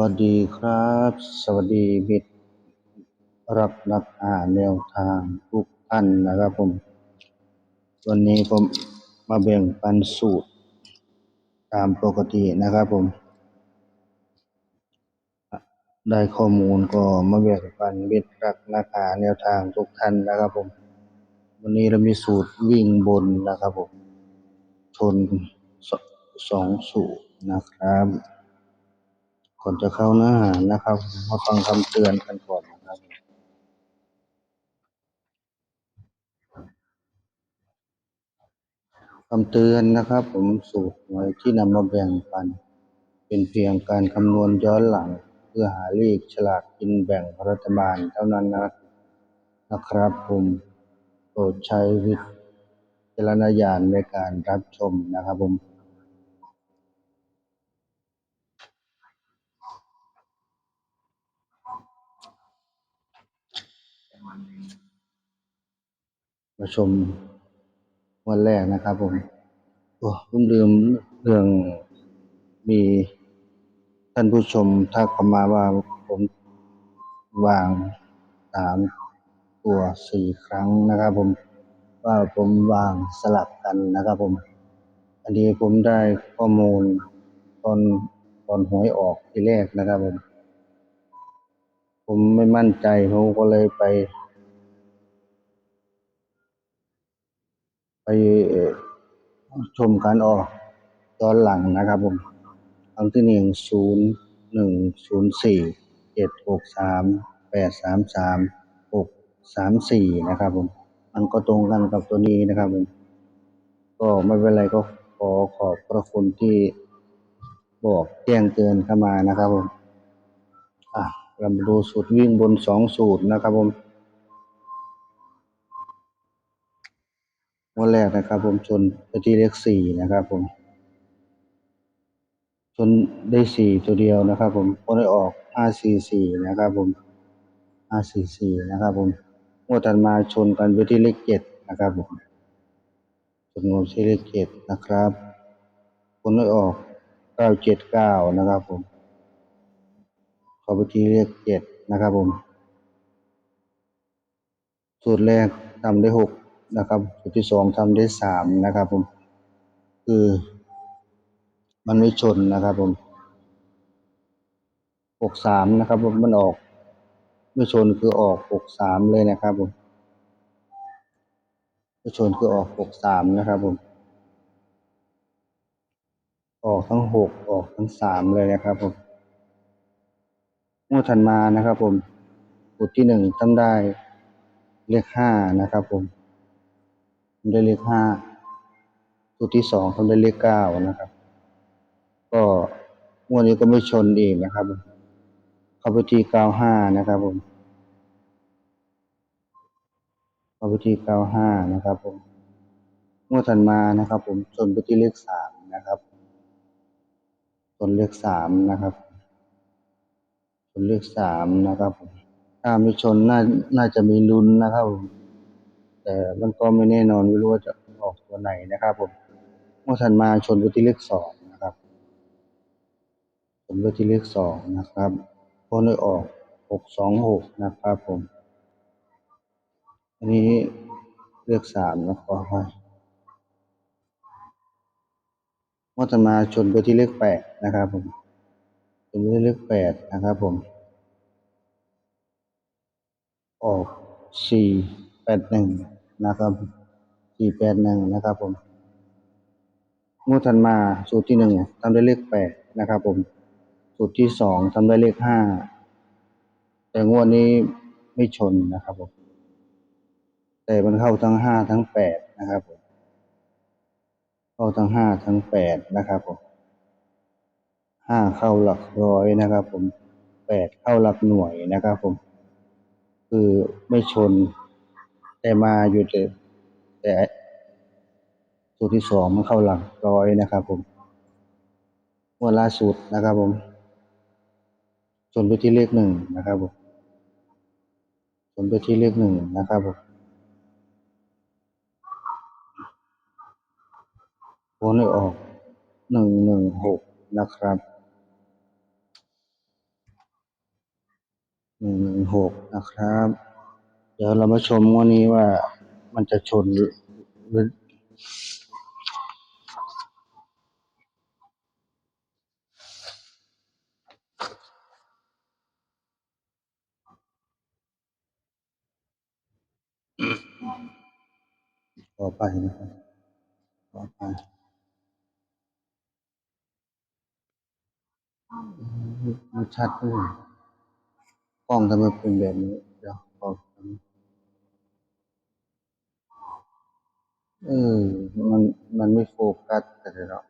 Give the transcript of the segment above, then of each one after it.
วัสดีครับ สวัสดีมิตรรักนักอ่านแนวทางทุกท่านนะครับผม วันนี้ผมมาแบ่งปันสูตร ตามปกตินะครับผม ได้ข้อมูลก็มาแบ่งปันมิตรรักนักอ่านแนวทางทุกท่านนะครับผม วันนี้เรามีสูตรวิ่งบนนะครับผมชนสองสูตรนะครับ ก่อนจะเข้าเนื้อหานะครับ มาฟังคำเตือนกันก่อนนะครับ คำเตือนนะครับ ผมสูตรหวยที่นำมาแบ่งปัน เป็นเพียงการคำนวณย้อนหลัง เพื่อหาเลขฉลากกินแบ่งรัฐบาลเท่านั้นนะนะครับ ผมโปรดใช้วิจารณญาณในการรับชมนะครับผม มาชมวันแรกนะครับผมโอ้ผมลืมเรื่องมีท่านผู้ชมทักเข้ามาว่าผมวางสามตัวสี่ครั้งนะครับผมว่าผมวางสลับกันนะครับผม อันนี้ผมได้ข้อมูลตอนตอนหวยออกทีแรกนะครับผม ผมไม่มั่นใจผมก็เลยไป ไปชมการออกย้อนหลังนะครับผมครั้งที่หนึ่งศูนย์หนึ่งศูนย์สี่เจ็ดหกสามแปดสามสามหกสามสี่นะครับผม มันก็ตรงกันกับตัวนี้นะครับผม ก็ไม่เป็นไรก็ขอขอบพระคุณที่บอกแจ้งเตือนเข้ามานะครับผม อะเรามาดูสูตรวิ่งบนสองสูตรนะครับผม นแรกนะครับ ผมชนไปที่เลขสี่นะครับ ผม ชนได้สี่ตัวเดียวนะครับ ผมก็ได้ออกห้าสี่สี่นะครับ ผมห้าสี่สี่นะครับ ผมงวดถัดมาชนกันไปที่เลขเจ็ดนะครับ ผมชนงวดที่เลขเจ็ดนะครับผลได้ออกเก้าเจ็ดเก้านะครับ ผมข้าไปที่เลขเจ็ดนะครับ ผมสูตรแรกทำได้หก นะครับสูตรที่สองทำได้สามนะครับผมคือ มันไม่ชนนะครับผมหกสามนะครับผมมันออก ไม่ชนคือออกหกสามเลยนะครับผมไม่ชนคือออกหกสามนะครับผมออกทั้งหกออกทั้งสามเลยนะครับผมงวดถัดมานะครับผมสูตรที่หนึ่งทำได้เลขห้านะครับผม ทำได้เลขห้าสูตรที่สองทำได้เลขเก้านะครับ ก็งวดนี้ก็ไม่ชนอีกนะครับ เข้าไปที่เก้าห้านะครับผมเข้าไปที่เก้าห้านะครับผมงวดถัดมานะครับ ผมชนไปที่เลขสามนะครับชนเลขสามนะครับชนเลขสามนะครับผมถ้าไม่ชนน่าน่าจะมีลุ้นนะครับผม แต่มันก็ไม่แน่นอนไม่รู้ว่าจะออกตัวไหนนะครับ ผมงวดถัดมาชนไปที่เลขสองนะครับชนไปที่เลขสองนะครับผลได้ออกหกสองหกนะครับผม อันนี้เลขสามนะขอให้งวดถัดมาชนไปที่เลขแปดนะครับ ผมชนไปที่เลขแปดนะครับ ผม ออกสี่ แปดหนึ่งนะครับสี่แปดหนึ่งนะครับผมงวดถัดมาสูตรที่หนึ่งทำได้เลขแปดนะครับผม สูตรที่สองทำได้เลขห้าแต่งวดนี้ไม่ชนนะครับผมแต่มันเข้าทั้งห้าทั้งแปดนะครับผมเข้าทั้งห้าทั้งแปดนะครับผมห้าเข้าหลักร้อยนะครับ ผมแปดเข้าหลักหน่วยนะครับ ผม คือไม่ชน แต่มาอยู่แต่แต่สูตรที่สองมันเข้าหลักร้อยนะครับผมงวดล่าสุดนะครับผมชนไปที่เลขหนึ่งนะครับผมชนไปที่เลขหนึ่งนะครับผมผลได้ออกหนึ่งหนึ่งหกนะครับหนึ่งหนึ่งหกนะครับ เดี๋ยวเรามาชมงวันนี้ว่ามันจะชนหรือต่อไปนะครับต่อไปมันชัดเลยกล้องทำไมเป็นแบบนี้ เดี๋ยวขอ เออ มัน มันไม่โฟกัสแต่เดี๋ยเรา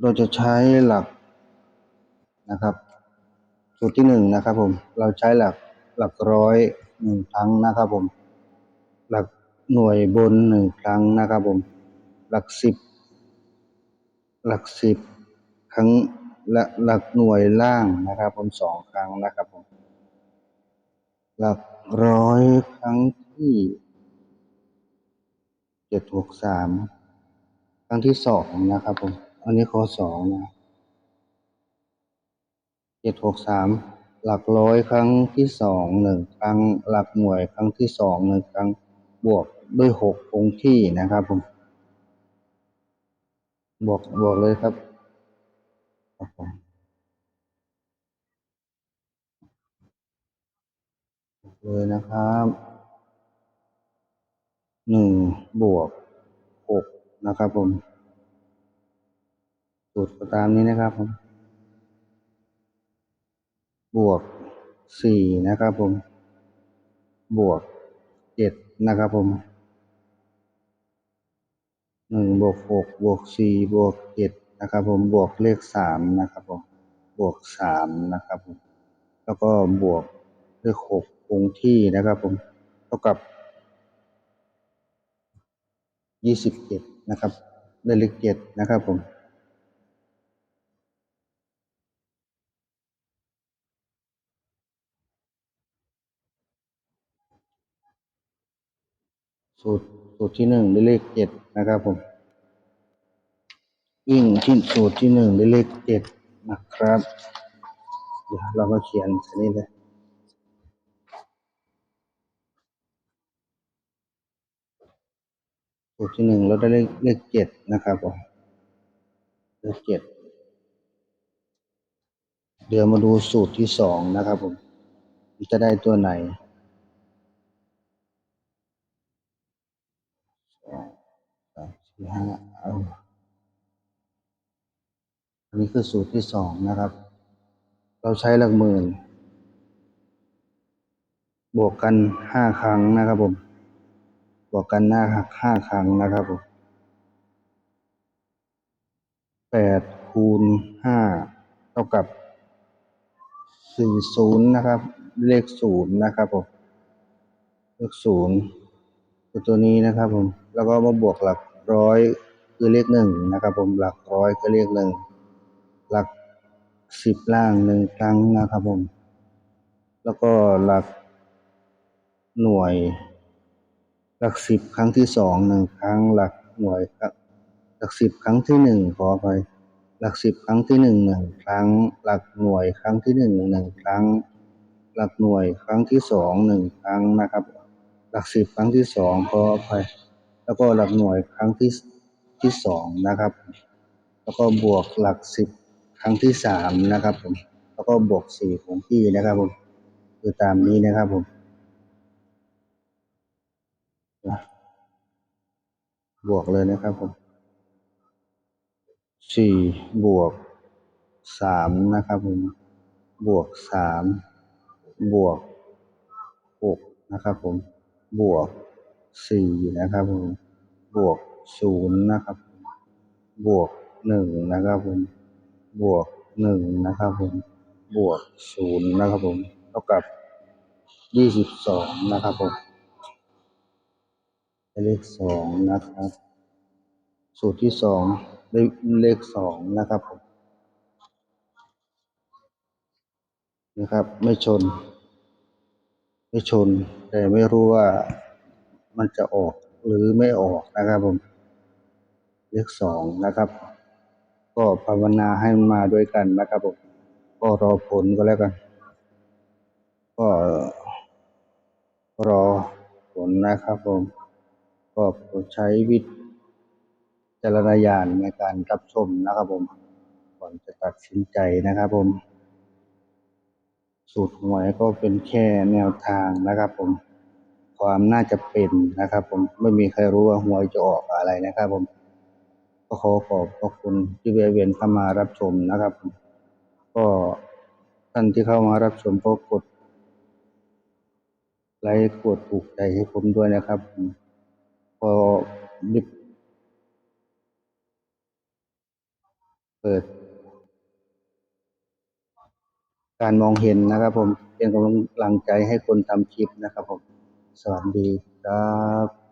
เราจะใช้หลักนะครับ สูตรที่หนึ่งนะครับผม เราใช้หลักหลักร้อยหนึ่งครั้งนะครับผม หลักหน่วยบนหนึ่งครั้งนะครับผม หลักสิบ หลักสิบครั้งและหลักหน่วยล่างนะครับ ผมสองครั้งนะครับผม หลักร้อยครั้งที่เจ็ดหกสามครั้งที่สองนะครับผม อันนี้ข้อสองนะเจ็ดหกสามหลักร้อยครั้งที่สองหนึ่งครั้ง หลักหน่วยครั้งที่สองหนึ่งครั้งบวกด้วยหกคงที่นะครับผมบวกบวกเลยครับครับผมบวก เลยนะครับหนึ่งบวกหกนะครับผม สูตรตามนี้นะครับผม บวกสี่นะครับผม บวกเจ็ดนะครับผมหนึ่งบวกหกบวกสี่บวกเจ็ดนะครับผมบวกเลขสามนะครับผม บวกสามนะครับผม แล้วก็บวก เลขหกคงที่นะครับผมเท่ากับยี่สิบเจ็ดนะครับได้เลขเจ็ดนะครับผมสูตรสูตรที่หนึ่งได้เลขเจ็ดนะครับผมวิ่งที่สูตรที่หนึ่งได้เลขเจ็ดนะครับ เดี๋ยวเรามาเขียนอันนี้เลย สูตรที่หนึ่งเราได้เลขเลขเจ็ดนะครับผมเลขเจ็ดเดี๋ยวมาดูสูตรที่สองนะครับผมจะได้ตัวไหนสามสี่ห้าเอาอันนี้คือสูตรที่สองนะครับ เราใช้หลักหมื่น บวกกันห้าครั้งนะครับผม บวกกันหน้าหักห้าครั้งนะครับผมแปดคูณห้าเท่ากับสี่ศูนย์นะครับ เลขศูนย์นะครับผมเลขศูนย์คือตัวนี้นะครับผมแล้วก็มาบวกหลักร้อยคือเลขหนึ่งนะครับ ผมหลักร้อยคือเลขหนึ่งหลักสิบล่างหนึ่งครั้งนะครับผม แล้วก็หลักหน่วย หลักสิบครั้งที่สองหนึ่งครั้งหลักหน่วยครับ หลักสิบครั้งที่หนึ่งขอไปหลักสิบครั้งที่หนึ่งหนึ่งครั้ง หลักหน่วยครั้งที่หนึ่งหนึ่งครั้ง หลักหน่วยครั้งที่สองหนึ่งครั้งนะครับ หลักสิบครั้งที่สองขอไปแล้วก็หลักหน่วยครั้งที่ที่สองนะครับ แล้วก็บวกหลักสิบครั้งที่สามนะครับผมแล้วก็บวกสี่ของพี่นะครับผมคือตามนี้นะครับผม บวกเลยนะครับผมสี่บวกสามนะครับผมบวกสามบวกหกนะครับผมบวกสี่นะครับผมบวกศูนย์นะครับ บวกหนึ่งนะครับผมบวกหนึ่งนะครับผมบวกศูนย์นะครับผมเท่ากับยี่สิบสองนะครับผม เลขสองนะครับ สูตรที่สองได้เลขสองนะครับผมนะครับ ไม่ชน ไม่ชน แต่ไม่รู้ว่ามันจะออกหรือไม่ออกนะครับผมเลขสองนะครับ ก็ภาวนาให้มันมาด้วยกันนะครับผมก็รอผลก็แล้วกัน ก็รอผลนะครับผม ก็โปรดใช้วิจารณญาณในการรับชมนะครับผม ก่อนจะตัดสินใจนะครับผม สูตรหวยก็เป็นแค่แนวทางนะครับผม ความน่าจะเป็นนะครับผมไม่มีใครรู้ว่าหวยจะออกอะไรนะครับผมก็ขอขอบพระคุณที่แวะเวียนเข้ามารับชมนะครับผมก็ท่านที่เข้ามารับชมก็กดไลค์กดถูกใจให้ผมด้วยนะครับผม รีบเปิด การมองเห็นนะครับผมเป็นกำลังใจให้คนทำคลิปนะครับผม สวัสดีครับ